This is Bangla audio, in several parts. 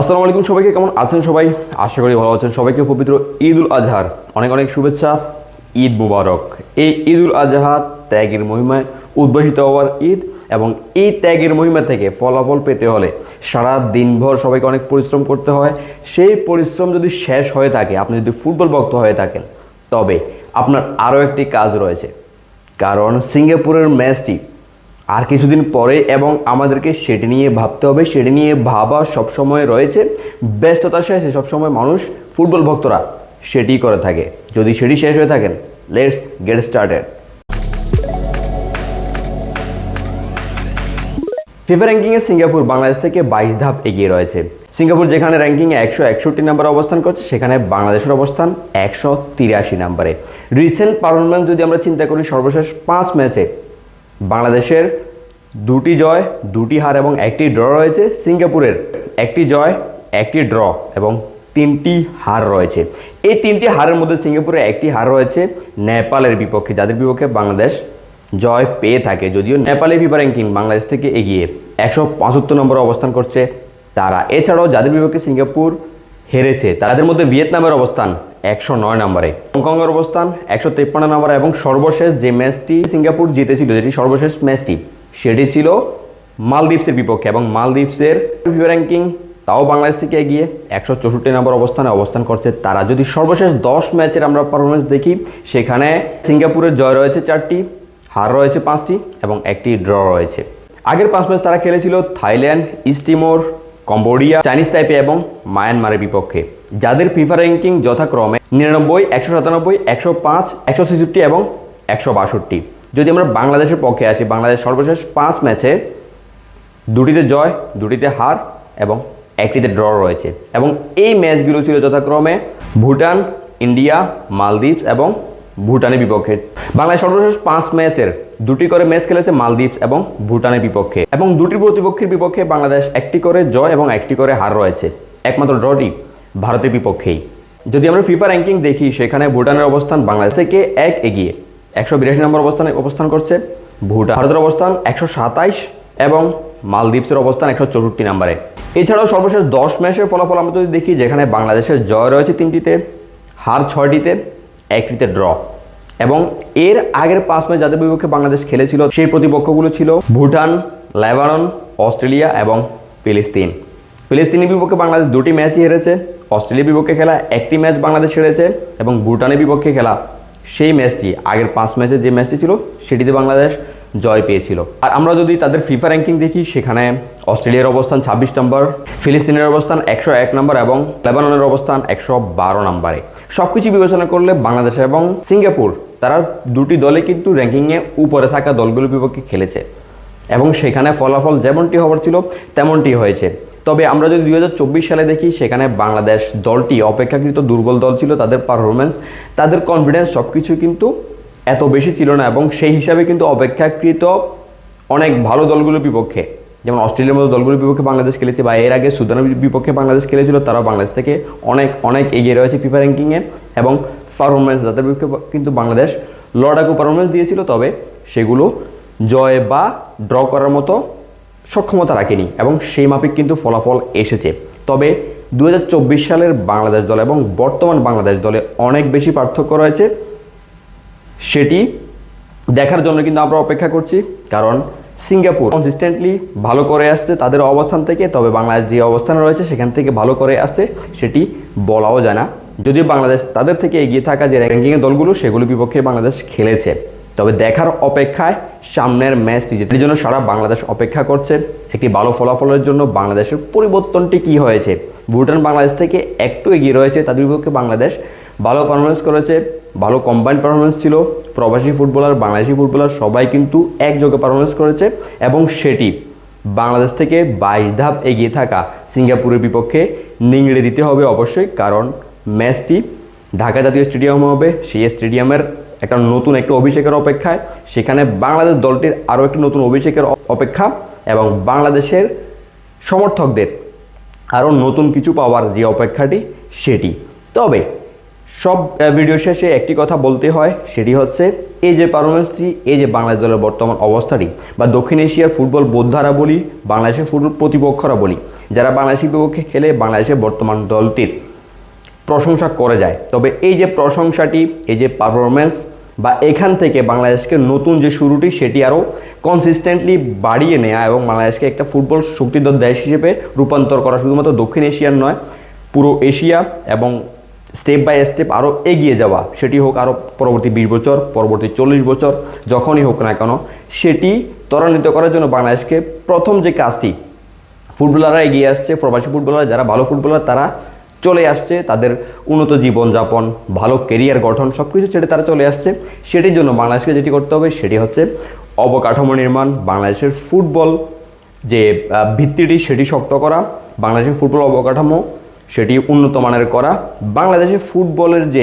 আসসালামু আলাইকুম সবাইকে, কেমন আছেন সবাই? আশা করি ভালো আছেন। সবাইকে পবিত্র ঈদ উল আজহার। অনেক অনেক শুভেচ্ছা। ঈদ মুবারক। এই ঈদ উল আজহা ত্যাগের মহিমায় উদ্ভাসিত হওয়ার ঈদ এবং এই ত্যাগের মহিমা থেকে ফলাফল পেতে হলে সারা দিনভর সবাইকে অনেক পরিশ্রম করতে হয়। সেই পরিশ্রম যদি শেষ হয়ে থাকে, আপনি যদি ফুটবল ভক্ত হয়ে থাকেন, তবে আপনার আরও একটি কাজ রয়েছে। কারণ সিঙ্গাপুরের ম্যাচটি আর কিছুদিন পরে এবং আমাদেরকে সেটি নিয়ে ভাবতে হবে, সেটি নিয়ে ভাবা সবসময় রয়েছে। ব্যস্ততার শেষে সবসময় মানুষ, ফুটবল ভক্তরা সেটি করে থাকে। যদি সেটি শেষ হয়ে থাকেন লেটস গেট স্টার্টেড ফিফা র্যাঙ্কিংয়ে সিঙ্গাপুর বাংলাদেশ থেকে বাইশ ধাপ এগিয়ে রয়েছে। সিঙ্গাপুর যেখানে র্যাঙ্কিংয়ে একশো একষট্টি নাম্বারে অবস্থান করছে, সেখানে বাংলাদেশের অবস্থান একশো তিরাশি নাম্বারে রিসেন্ট পারফরমেন্স যদি আমরা চিন্তা করি, সর্বশেষ পাঁচ ম্যাচে বাংলাদেশের দুটি জয়, দুটি হার এবং একটি ড্র রয়েছে। সিঙ্গাপুরের একটি জয়, একটি ড্র এবং তিনটি হার রয়েছে। এই তিনটি হারের মধ্যে সিঙ্গাপুরে একটি হার রয়েছে। নেপালের বিপক্ষে, যাদের বিপক্ষে বাংলাদেশ জয় পেয়ে থাকে। যদিও নেপালের ফিফা র্যাঙ্কিং বাংলাদেশ থেকে এগিয়ে একশো পঁচাত্তর নম্বরে অবস্থান করছে তারা। এছাড়াও যাদের বিপক্ষে সিঙ্গাপুর হেরেছে, তাদের মধ্যে ভিয়েতনামের অবস্থান একশো নয় নম্বরে। হংকংয়ের অবস্থান একশো তেপ্পান্ন নম্বরে এবং সর্বশেষ যে ম্যাচটি সিঙ্গাপুর জিতেছিল, যেটি সর্বশেষ ম্যাচটি, সেটি ছিল মালদ্বীপসের বিপক্ষে এবং মালদ্বীপসের র্যাঙ্কিং তাও বাংলাদেশ থেকে এগিয়ে একশো চৌষট্টি নম্বর অবস্থানে অবস্থান করছে তারা। যদি সর্বশেষ দশ ম্যাচের আমরা পারফরমেন্স দেখি, সেখানে সিঙ্গাপুরের জয় রয়েছে চারটি, হার রয়েছে পাঁচটি এবং একটি ড্র রয়েছে। আগের পাঁচ ম্যাচ তারা খেলেছিল Thailand East Timor Cambodia, Chinese Taipei এবং মায়ানমারের বিপক্ষে। যাদের ফিফা র্যাঙ্কিং যথাক্রমে নিরানব্বই, একশো সাতানব্বই, একশো পাঁচ, একশো ছেষট্টি এবং একশো বাষট্টি। যদি আমরা বাংলাদেশের পক্ষে আসি, বাংলাদেশ সর্বশেষ পাঁচ ম্যাচে দুটিতে জয়, দুটিতে হার এবং একটিতে ড্র রয়েছে। এবং এই ম্যাচগুলো ছিল যথাক্রমে ভুটান, ইন্ডিয়া, মালদ্বীপস এবং ভুটানের বিপক্ষে। বাংলাদেশ সর্বশেষ পাঁচ ম্যাচের দুটি করে ম্যাচ খেলেছে মালদ্বীপস এবং ভুটানের বিপক্ষে। এবং দুটি প্রতিপক্ষের বিপক্ষে বাংলাদেশ একটি করে জয় এবং একটি করে হার রয়েছে। একমাত্র ড্রটি ভারতের বিপক্ষেই। যদি আমরা ফিফা র্যাঙ্কিং দেখি, সেখানে ভুটানের অবস্থান বাংলাদেশ থেকে এক এগিয়ে। একশো বিরাশি নম্বর অবস্থানে অবস্থান করছে ভুটান। ভারতের অবস্থান একশো সাতাইশ এবং মালদ্বীপসের অবস্থান একশো চৌষট্টি নম্বরে। এছাড়াও সর্বশেষ দশ ম্যাচের ফলাফল আমরা যদি দেখি, যেখানে বাংলাদেশের জয় রয়েছে তিনটিতে, হার ছয়টিতে, একটিতে ড্র। এবং এর আগের পাঁচ ম্যাচ যাদের বিপক্ষে বাংলাদেশ খেলেছিল, সেই প্রতিপক্ষগুলো ছিল ভুটান, লেবানন, অস্ট্রেলিয়া এবং ফিলিস্তিন। ফিলিস্তিনের বিপক্ষে বাংলাদেশ দুটি ম্যাচই হেরেছে। অস্ট্রেলিয়ার বিপক্ষে খেলা একটি ম্যাচ বাংলাদেশ হেরেছে এবং ভুটানের বিপক্ষে খেলা সেই ম্যাচটি আগের পাঁচ ম্যাচের যে ম্যাচটি ছিল, সেটিতে বাংলাদেশ জয় পেয়েছিল। আর আমরা যদি তাদের ফিফা র্যাঙ্কিং দেখি, সেখানে অস্ট্রেলিয়ার অবস্থান ছাব্বিশ নম্বর, ফিলিস্তিনের অবস্থান একশো এক নম্বর এবং লেবাননের অবস্থান একশো বারো নম্বরে। সব কিছু বিবেচনা করলে বাংলাদেশ এবং সিঙ্গাপুর, তারা দুটি দলে কিন্তু র্যাঙ্কিংয়ে উপরে থাকা দলগুলোর বিপক্ষে খেলেছে। এবং সেখানে ফলাফল যেমনটি হওয়ার ছিল, তেমনটি হয়েছে। তবে আমরা যদি দু হাজার চব্বিশ সালে দেখি, সেখানে বাংলাদেশ দলটি অপেক্ষাকৃত দুর্বল দল ছিল, তাদের পারফরমেন্স তাদের কনফিডেন্স সব কিছু কিন্তু এত বেশি ছিল না এবং সেই হিসাবে কিন্তু অপেক্ষাকৃত অনেক ভালো দলগুলোর বিপক্ষে, যেমন অস্ট্রেলিয়ার মতো দলগুলোর বিপক্ষে বাংলাদেশ খেলেছে বা এর আগে সুদানের বিপক্ষে বাংলাদেশ খেলেছিল তারা বাংলাদেশ থেকে অনেক অনেক এগিয়ে রয়েছে ফিফা র্যাঙ্কিংয়ে এবং পারফরমেন্স তাদের বিপক্ষে কিন্তু বাংলাদেশ লড়াকু পারফরমেন্স দিয়েছিল, তবে সেগুলো জয় বা ড্র করার মতো সক্ষমতা রাখেনি এবং সেই মাফিক কিন্তু ফলাফল এসেছে। তবে দু হাজার চব্বিশ সালের বাংলাদেশ দল এবং বর্তমান বাংলাদেশ দলে অনেক বেশি পার্থক্য রয়েছে। সেটি দেখার জন্য কিন্তু আমরা অপেক্ষা করছি, কারণ সিঙ্গাপুর কনসিস্টেন্টলি ভালো করে আসছে তাদের অবস্থান থেকে, তবে বাংলাদেশ যে অবস্থানে রয়েছে সেখান থেকে ভালো করে আসছে, সেটি বলাও যায় না। যদিও বাংলাদেশ তাদের থেকে এগিয়ে থাকা যে র্যাঙ্কিংয়ের দলগুলো, সেগুলো বিপক্ষে বাংলাদেশ খেলেছে। তবে দেখার অপেক্ষায় সামনের ম্যাচটি যেটির জন্য সারা বাংলাদেশ অপেক্ষা করছে। একটি ভালো ফলাফলের জন্য বাংলাদেশের পরিবর্তনটি কি হয়েছে? ভুটান বাংলাদেশ থেকে একটু এগিয়ে রয়েছে তাদের বিপক্ষে বাংলাদেশ ভালো পারফরমেন্স করেছে, ভালো কম্বাইন্ড পারফরমেন্স ছিল। প্রবাসী ফুটবলার, বাংলাদেশি ফুটবলার সবাই কিন্তু একযোগে পারফরমেন্স করেছে এবং সেটি বাংলাদেশ থেকে বাইশ ধাপ এগিয়ে থাকা সিঙ্গাপুরের বিপক্ষে নিংড়ে দিতে হবে অবশ্যই, কারণ ম্যাচটি ঢাকা জাতীয় স্টেডিয়াম হবে, সেই স্টেডিয়ামের একটা নতুন একটা অভিষেকের অপেক্ষায়। সেখানে বাংলাদেশ দলটির আরও একটি নতুন অভিষেকের অপেক্ষা এবং বাংলাদেশের সমর্থকদের আরও নতুন কিছু পাওয়ার যে অপেক্ষাটি, সেটি। তবে সব ভিডিও শেষে একটি কথা বলতে হয়, সেটি হচ্ছে এই যে পারফরমেন্সটি এই যে বাংলাদেশ দলের বর্তমান অবস্থাটি বা দক্ষিণ এশিয়ার ফুটবল বোদ্ধারা বলি, বাংলাদেশের ফুটবল প্রতিপক্ষরা বলি, যারা বাংলাদেশের বিপক্ষে খেলে বাংলাদেশের বর্তমান দলটির প্রশংসা করে যায়। তবে এই যে প্রশংসাটি, এই যে পারফরমেন্স বা এখান থেকে বাংলাদেশকে নতুন যে শুরুটি, সেটি আরও কনসিস্টেন্টলি বাড়িয়ে নেওয়া এবং বাংলাদেশকে একটা ফুটবল শক্তিধর দেশ হিসেবে রূপান্তর করা শুধুমাত্র দক্ষিণ এশিয়ার নয়, পুরো এশিয়া এবং স্টেপ বাই স্টেপ আরও এগিয়ে যাওয়া। সেটি হোক আরও পরবর্তী বিশ বছর, পরবর্তী চল্লিশ বছর, যখনই হোক না কেন, সেটি ত্বরান্বিত করার জন্য বাংলাদেশকে প্রথম যে কাজটি, ফুটবলাররা এগিয়ে আসছে, প্রবাসী ফুটবলার, যারা ভালো ফুটবলার, তারা চলে আসছে, তাদের উন্নত জীবনযাপন, ভালো কেরিয়ার গঠন সব কিছু ছেড়ে তারা চলে আসছে। সেটির জন্য বাংলাদেশকে যেটি করতে হবে, সেটি হচ্ছে অবকাঠামো নির্মাণ, বাংলাদেশের ফুটবল যে ভিত্তিটি, সেটি শক্ত করা, বাংলাদেশের ফুটবল অবকাঠামো, সেটি উন্নত মানের করা, বাংলাদেশের ফুটবলের যে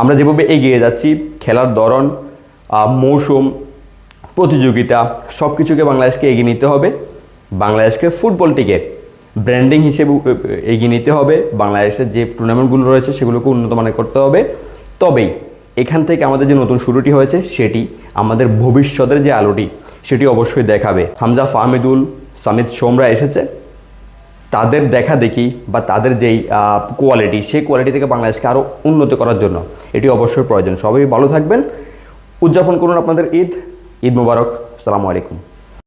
আমরা যেভাবে এগিয়ে যাচ্ছি, খেলার ধরন মৌসুম, প্রতিযোগিতা সব কিছুকে বাংলাদেশকে এগিয়ে নিতে হবে। বাংলাদেশকে ফুটবলটিকে ব্র্যান্ডিং হিসেবে এগিয়ে নিতে হবে। বাংলাদেশের যে টুর্নামেন্টগুলো রয়েছে, সেগুলোকে উন্নত মানের করতে হবে। তবেই এখান থেকে আমাদের যে নতুন শুরুটি হয়েছে, সেটি আমাদের ভবিষ্যতের যে আলোটি, সেটি অবশ্যই দেখাবে। হামজা ফাহমিদুল, সামিদ সোমরা এসেছে। তাদের দেখা দেখি বা তাদের যেই কোয়ালিটি সেই কোয়ালিটি থেকে বাংলাদেশকে আরও উন্নত করার জন্য এটি অবশ্যই প্রয়োজন। সবাই ভালো থাকবেন। উদযাপন করুন আপনাদের ঈদ। ঈদ মুবারক। আসসালামু আলাইকুম।